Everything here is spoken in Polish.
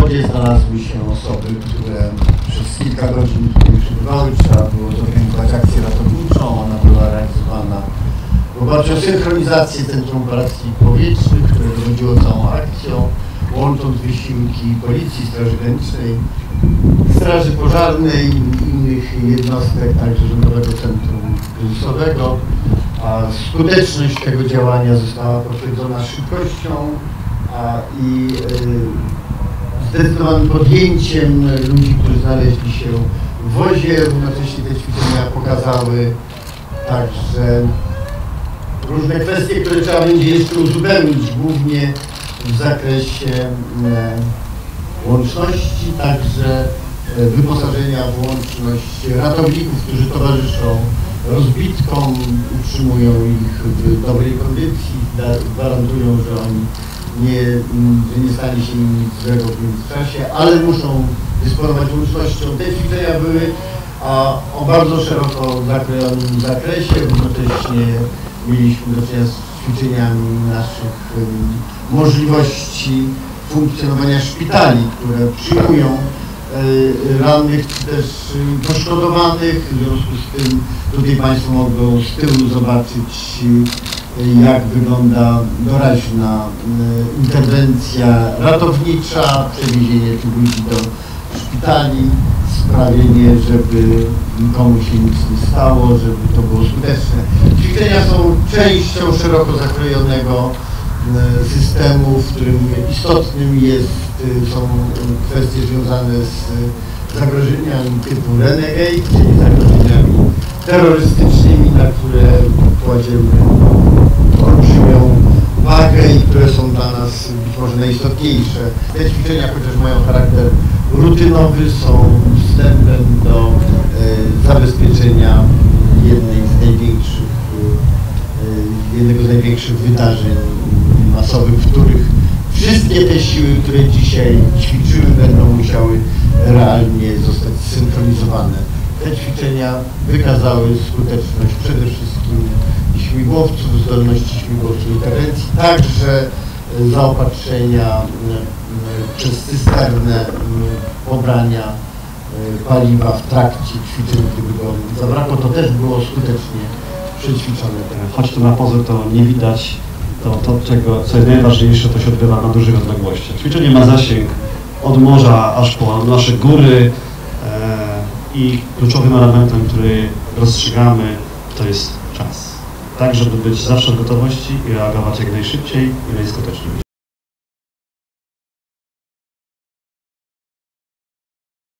wodzie znalazły się osoby, które przez kilka godzin tutaj przebywały. Trzeba było zorganizować akcję ratowniczą. Ona była realizowana w oparciu o synchronizację Centrum Operacji Powietrznych, które dowodziło całą akcją, łącząc wysiłki Policji, Straży Granicznej, Straży Pożarnej i innych jednostek, także Rządowego Centrum Kryzysowego. A skuteczność tego działania została potwierdzona szybkością a, i y, zdecydowanym podjęciem ludzi, którzy znaleźli się w wozie. Równocześnie te ćwiczenia pokazały także różne kwestie, które trzeba będzie jeszcze uzupełnić, głównie w zakresie e, łączności, także e, wyposażenia w łączność ratowników, którzy towarzyszą rozbitkom, utrzymują ich w dobrej kondycji, gwarantują, że oni nie, nie stanie się im nic złego w międzyczasie, ale muszą dysponować łącznością. Te ćwiczenia były a, o bardzo szeroko zakrojonym zakresie, równocześnie mieliśmy do czynienia z ćwiczeniami naszych em, możliwości funkcjonowania szpitali, które przyjmują e, rannych czy też poszkodowanych. W związku z tym tutaj Państwo mogą z tyłu zobaczyć jak wygląda doraźna e, interwencja ratownicza, przewiezienie tych ludzi do szpitali, sprawienie, żeby nikomu się nic nie stało, żeby to było skuteczne. Ćwiczenia są częścią szeroko zakrojonego e, systemu, w którym istotnym jest, e, są kwestie związane z zagrożeniami typu Renegade, czyli zagrożeniami terrorystycznymi, na które kładziemy olbrzymią wagę i które są dla nas być może najistotniejsze. Te ćwiczenia, chociaż mają charakter rutynowy, są wstępem do e, zabezpieczenia jednej z największych, e, jednego z największych wydarzeń masowych, w których wszystkie te siły, które dzisiaj ćwiczyły, będą musiały realnie zostać zsynchronizowane. Te ćwiczenia wykazały skuteczność przede wszystkim śmigłowców, zdolności śmigłowców interwencji, także e, zaopatrzenia przez cysternę pobrania e, paliwa w trakcie ćwiczeń, gdyby go zabrakło, to też było skutecznie przećwiczone. Choć to na pozór to nie widać, to, to czego, co jest najważniejsze, to się odbywa na dużych odległościach. Ćwiczenie ma zasięg od morza aż po nasze góry e, i kluczowym elementem, który rozstrzygamy, to jest czas. Tak, żeby być zawsze w gotowości i reagować jak najszybciej i najskuteczniej.